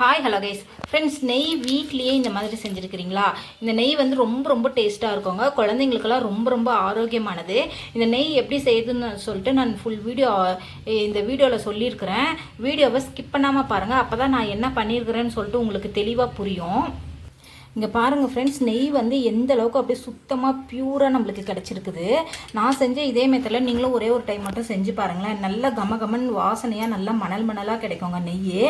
Hi hello guys friends நெய் வீட்லேயே இந்த மாதிரி செஞ்சுருக்கிறீங்களா? இந்த நெய் வந்து ரொம்ப ரொம்ப டேஸ்ட்டாக இருக்குங்க. குழந்தைங்களுக்கெல்லாம் ரொம்ப ரொம்ப ஆரோக்கியமானது. இந்த நெய் எப்படி செய்யுதுன்னு சொல்லிட்டு நான் ஃபுல் வீடியோ இந்த வீடியோவில் சொல்லியிருக்கிறேன். வீடியோவை ஸ்கிப் பண்ணாமல் பாருங்கள் அப்போ தான் நான் என்ன பண்ணியிருக்கிறேன்னு சொல்லிட்டு உங்களுக்கு தெளிவாக புரியும். இங்கே பாருங்கள் ஃப்ரெண்ட்ஸ் நெய் வந்து எந்த அளவுக்கு அப்படியே சுத்தமாக பியூராக நம்மளுக்கு கிடச்சிருக்குது. நான் செஞ்ச இதே மெத்தடில் நீங்களும் ஒரே ஒரு டைம் மட்டும் செஞ்சு பாருங்களேன். நல்ல கம கமன் வாசனையாக நல்லா மணல் மணலாக கிடைக்குங்க நெய்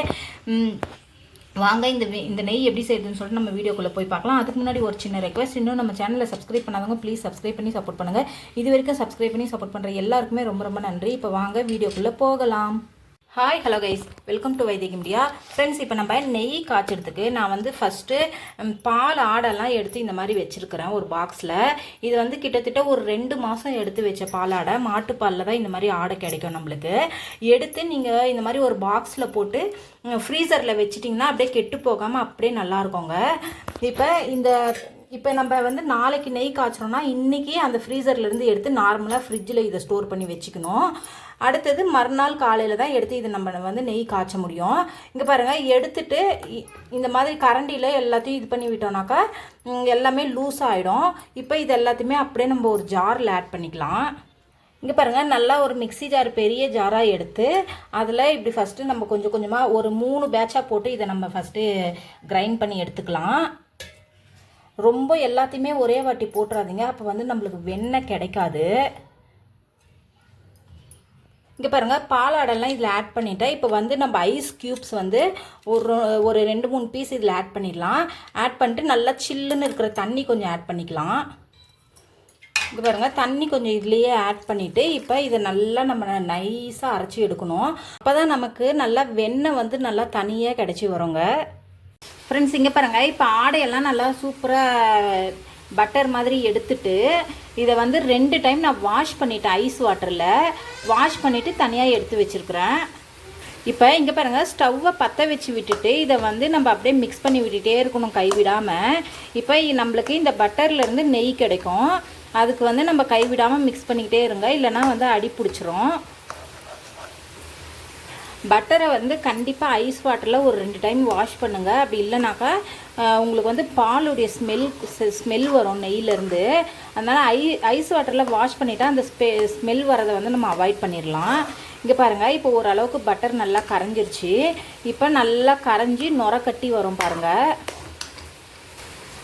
வாங்க இந்த இந்த நெய் எப்படி செய்யுதுன்னு சொல்லிட்டு நம்ம வீடியோக்குள்ளே போய் பார்க்கலாம். அதுக்கு முன்னாடி ஒரு சின்ன ரெக்வஸ்ட் இன்னும் நம்ம சேனலில் சப்ஸ்கிரைப் பண்ணாதவங்க ப்ளீஸ் சப்ஸ்கிரைப் பண்ணி சப்போர்ட் பண்ணுங்கள் இது வரைக்கும் சப்ஸ்கிரைப் பண்ணி சப்போர்ட் பண்ணுற எல்லாருக்குமே ரொம்ப ரொம்ப நன்றி. இப்போ வாங்க வீடியோக்குள்ளே போகலாம். Hi hello guys welcome to Vaidik India friends இப்போ நம்ம நெய் காய்ச்சறதுக்கு நான் வந்து ஃபஸ்ட்டு பால் ஆடெல்லாம் எடுத்து இந்த மாதிரி வச்சுருக்கிறேன் ஒரு பாக்ஸில் இது வந்து கிட்டத்தட்ட ஒரு ரெண்டு மாதம் எடுத்து வச்ச பாலாடை. மாட்டுப்பாலில் தான் இந்த மாதிரி ஆடை கிடைக்கும் நம்மளுக்கு. எடுத்து நீங்கள் இந்த மாதிரி ஒரு பாக்ஸில் போட்டு ஃப்ரீசரில் வச்சிட்டிங்கன்னா அப்படியே கெட்டு போகாமல் அப்படியே நல்லாருக்குங்க இப்போ இந்த இப்போ நம்ம வந்து நாளைக்கு நெய் காய்ச்சறோம்னா இன்றைக்கி அந்த ஃப்ரீசர்லேருந்து எடுத்து நார்மலாக ஃப்ரிட்ஜில் இதை ஸ்டோர் பண்ணி வச்சுக்கணும். அடுத்தது மறுநாள் காலையில் தான் எடுத்து இதை நம்ம வந்து நெய் காய்ச்ச முடியும். இங்கே பாருங்கள் எடுத்துட்டு இ- இந்த மாதிரி கரண்டியில் எல்லாத்தையும் இது பண்ணி விட்டோம்னாக்கா எல்லாமே லூஸ் ஆகிடும் இப்போ இது எல்லாத்தையுமே அப்படியே நம்ம ஒரு ஜாரில் ஆட் பண்ணிக்கலாம். இங்கே பாருங்கள் நல்லா ஒரு மிக்ஸி ஜார் பெரிய ஜாராக எடுத்து அதில் இப்படி ஃபஸ்ட்டு நம்ம கொஞ்சம் கொஞ்சமாக ஒரு மூணு பேட்சாக போட்டு இதை நம்ம ஃபஸ்ட்டு கிரைண்ட் பண்ணி எடுத்துக்கலாம். ரொம்ப எல்லாத்தையுமே ஒரே வாட்டி போட்டுறாதீங்க. அப்போ வந்து நம்மளுக்கு வெண்ணெய் கிடைக்காது. இங்கே பாருங்கள் பாலாடெல்லாம் இதில் ஆட் பண்ணிட்டேன். இப்போ வந்து நம்ம ஐஸ் க்யூப்ஸ் வந்து ஒரு ஒரு ரெண்டு மூணு பீஸ் இதில் ஆட் பண்ணிடலாம். ஆட் பண்ணிட்டு நல்லா சில்லுன்னு இருக்கிற தண்ணி கொஞ்சம் ஆட் பண்ணிக்கலாம். இங்கே பாருங்கள் தண்ணி கொஞ்சம் இதுலேயே ஆட் பண்ணிவிட்டு இப்போ இதை நல்லா நம்ம நைஸாக அரைச்சி எடுக்கணும். அப்போ தான் நமக்கு நல்லா வெண்ணெய் வந்து நல்லா தனியாக கிடச்சி வருங்க. ஃப்ரெண்ட்ஸ் இங்கே பாருங்கள் இப்போ ஆடையெல்லாம் நல்லா சூப்பராக பட்டர் மாதிரி எடுத்துட்டு இதை வந்து ரெண்டு டைம் நான் வாஷ் பண்ணிட்டேன் ஐஸ் வாட்டரில் வாஷ் பண்ணிவிட்டு தனியாக எடுத்து வச்சுருக்குறேன். இப்போ இங்கே பாருங்கள் ஸ்டவ்வை பற்ற வச்சு விட்டுட்டு இதை வந்து நம்ம அப்படியே மிக்ஸ் பண்ணி விட்டுட்டே இருக்கணும் கைவிடாமல் இப்போ நம்மளுக்கு இந்த பட்டர்லேருந்து நெய் கிடைக்கும். அதுக்கு வந்து நம்ம கைவிடாமல் மிக்ஸ் பண்ணிக்கிட்டே இருங்க இல்லைன்னா வந்து அடி பிடிச்சிரும். பட்டரை வந்து கண்டிப்பாக ஐஸ் வாட்டரில் ஒரு ரெண்டு டைம் வாஷ் பண்ணுங்கள் அப்படி இல்லைனாக்கா உங்களுக்கு வந்து பாலுடைய ஸ்மெல் ஸ்மெல் வரும் நெய்யிலேருந்து. அதனால் ஐ ஐஸ் வாட்டரில் வாஷ் பண்ணிவிட்டால் அந்த ஸ்பெ ஸ்மெல் வரதை வந்து நம்ம அவாய்ட் பண்ணிடலாம். இங்கே பாருங்கள் இப்போ ஓரளவுக்கு பட்டர் நல்லா கரைஞ்சிருச்சு. இப்போ நல்லா கரைஞ்சி நுர கட்டி வரும் பாருங்கள்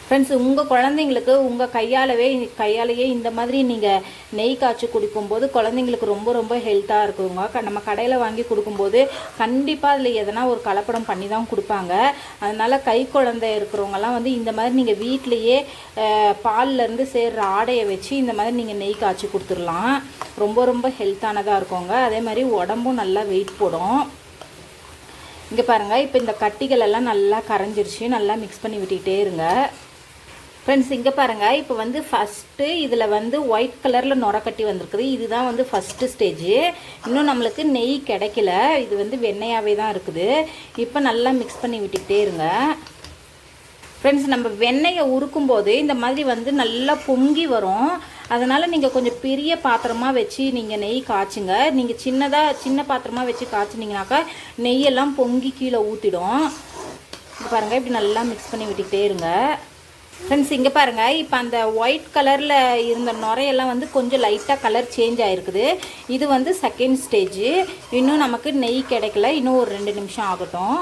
ஃப்ரெண்ட்ஸ் உங்கள் குழந்தைங்களுக்கு உங்கள் கையாலவே கையாலேயே இந்த மாதிரி நீங்கள் நெய் காய்ச்சி குடிக்கும்போது குழந்தைங்களுக்கு ரொம்ப ரொம்ப ஹெல்த்தாக இருக்குங்க. க- நம்ம கடையில் வாங்கி கொடுக்கும்போது கண்டிப்பாக அதில் எதனா ஒரு கலப்படம் பண்ணி தான் கொடுப்பாங்க. அதனால் கை குழந்தை இருக்கிறவங்கலாம் வந்து இந்த மாதிரி நீங்கள் வீட்டிலையே பால்லேருந்து சேர்கிற ஆடையை வச்சு இந்த மாதிரி நீங்கள் நெய் காய்ச்சி கொடுத்துடலாம். ரொம்ப ரொம்ப ஹெல்த்தானதாக இருக்குங்க. அதே மாதிரி உடம்பும் நல்லா வெயிட் போடும். இங்கே பாருங்கள் இப்போ இந்த கட்டிகள் எல்லாம் நல்லா கரைஞ்சிருச்சு. நல்லா மிக்ஸ் பண்ணி விட்டுக்கிட்டே இருங்க. ஃப்ரெண்ட்ஸ் இங்கே பாருங்கள் இப்போ வந்து ஃபஸ்ட்டு இதில் வந்து ஒயிட் கலரில் நுரக்கட்டி வந்திருக்குது. இதுதான் வந்து ஃபஸ்ட்டு ஸ்டேஜு இன்னும் நம்மளுக்கு நெய் கிடைக்கல. இது வந்து வெண்ணையாகவே தான் இருக்குது. இப்போ நல்லா மிக்ஸ் பண்ணி விட்டுக்கிட்டே இருங்க. ஃப்ரெண்ட்ஸ் நம்ம வெண்ணெயை உருக்கும் போது இந்த மாதிரி வந்து நல்லா பொங்கி வரும். அதனால் நீங்கள் கொஞ்சம் பெரிய பாத்திரமாக வச்சு நீங்கள் நெய் காய்ச்சுங்க. நீங்கள் சின்னதாக சின்ன பாத்திரமாக வச்சு காய்ச்சினீங்கனாக்கா நெய்யெல்லாம் பொங்கி கீழே ஊற்றிடும் பாருங்கள் இப்படி நல்லா மிக்ஸ் பண்ணி விட்டுக்கிட்டே இருங்க. ஃப்ரெண்ட்ஸ் இங்கே பாருங்கள் இப்போ அந்த ஒயிட் கலரில் இருந்த நுரையெல்லாம் வந்து கொஞ்சம் லைட்டாக கலர் சேஞ்ச் ஆகிருக்குது இது வந்து செகண்ட் ஸ்டேஜு இன்னும் நமக்கு நெய் கிடைக்கல. இன்னும் ஒரு ரெண்டு நிமிஷம் ஆகட்டும்.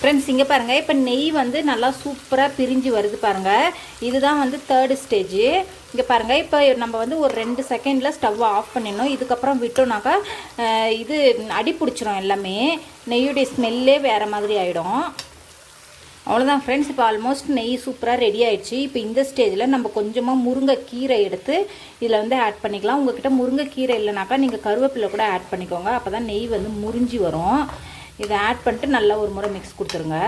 ஃப்ரெண்ட்ஸ் இங்கே பாருங்கள் இப்போ நெய் வந்து நல்லா சூப்பராக பிரிஞ்சு வருது பாருங்கள் இதுதான் வந்து தேர்டு ஸ்டேஜு இங்கே பாருங்கள் இப்போ நம்ம வந்து ஒரு ரெண்டு செகண்டில் ஸ்டவ்வை ஆஃப் பண்ணிடணும். இதுக்கப்புறம் விட்டோம்னாக்கா இது அடி பிடிச்சிரும் எல்லாமே. நெய்யுடைய ஸ்மெல்லே வேறு மாதிரி ஆகிடும் அவ்வளோதான் ஃப்ரெண்ட்ஸ் இப்போ ஆல்மோஸ்ட் நெய் சூப்பராக ரெடி ஆயிடுச்சு. இப்போ இந்த ஸ்டேஜில் நம்ம கொஞ்சமாக முருங்கைக்கீரை எடுத்து இதில் வந்து ஆட் பண்ணிக்கலாம். உங்ககிட்ட முருங்கைக்கீரை இல்லைனாக்கா நீங்கள் கருவேப்பிலை கூட ஆட் பண்ணிக்கோங்க. அப்போ தான் நெய் வந்து முறிஞ்சி வரும். இதை ஆட் பண்ணிட்டு நல்லா ஒரு முறை மிக்ஸ் கொடுத்துருங்க.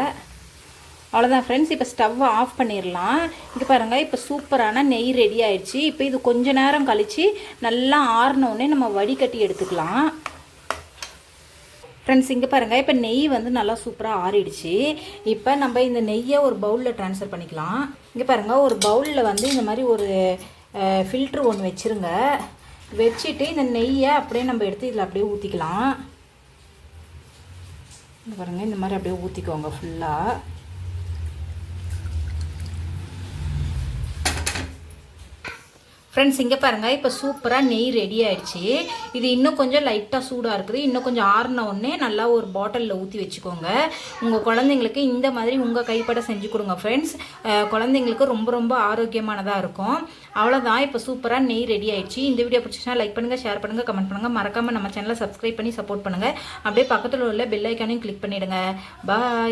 அவ்வளோதான் ஃப்ரெண்ட்ஸ் இப்போ ஸ்டவ்வை ஆஃப் பண்ணிடலாம் இது பாருங்கள் இப்போ சூப்பரான நெய் ரெடி ஆயிடுச்சு. இப்போ இது கொஞ்ச நேரம் கழித்து நல்லா ஆறினோடனே நம்ம வடிகட்டி எடுத்துக்கலாம். ஃப்ரெண்ட்ஸ் இங்கே பாருங்கள் இப்போ நெய் வந்து நல்லா சூப்பராக ஆறிடுச்சு. இப்போ நம்ம இந்த நெய்யை ஒரு பவுலில் ட்ரான்ஸ்ஃபர் பண்ணிக்கலாம். இங்கே பாருங்கள் ஒரு பவுலில் வந்து இந்த மாதிரி ஒரு ஃபில்ட்ரு ஒன்று வச்சுருங்க. வச்சுட்டு இந்த நெய்யை அப்படியே நம்ம எடுத்து இதில் அப்படியே ஊற்றிக்கலாம் பாருங்கள் இந்த மாதிரி அப்படியே ஊற்றிக்கோங்க ஃபுல்லாக ஃப்ரெண்ட்ஸ் இங்கே பாருங்கள் இப்போ சூப்பராக நெய் ரெடி ஆயிடுச்சு. இது இன்னும் கொஞ்சம் லைட்டாக சூடாக இருக்குது. இன்னும் கொஞ்சம் ஆறின உடனே நல்லா ஒரு பாட்டிலில் ஊற்றி வச்சுக்கோங்க. உங்கள் குழந்தைங்களுக்கு இந்த மாதிரி உங்கள் கைப்பட செஞ்சு கொடுங்க ஃப்ரெண்ட்ஸ் குழந்தைங்களுக்கு ரொம்ப ரொம்ப ஆரோக்கியமானதாக இருக்கும். அவ்வளோதான் இப்போ சூப்பராக நெய் ரெடி ஆயிடுச்சு. இந்த வீடியோ பிடிச்சிச்சுன்னா லைக் பண்ணுங்கள் ஷேர் பண்ணுங்கள் கமெண்ட் பண்ணுங்கள் மறக்காமல் நம்ம சேனலை சப்ஸ்கிரைப் பண்ணி சப்போர்ட் பண்ணுங்கள் அப்படியே பக்கத்தில் உள்ள பெல் ஐக்கானையும் கிளிக் பண்ணிவிடுங்க பாய்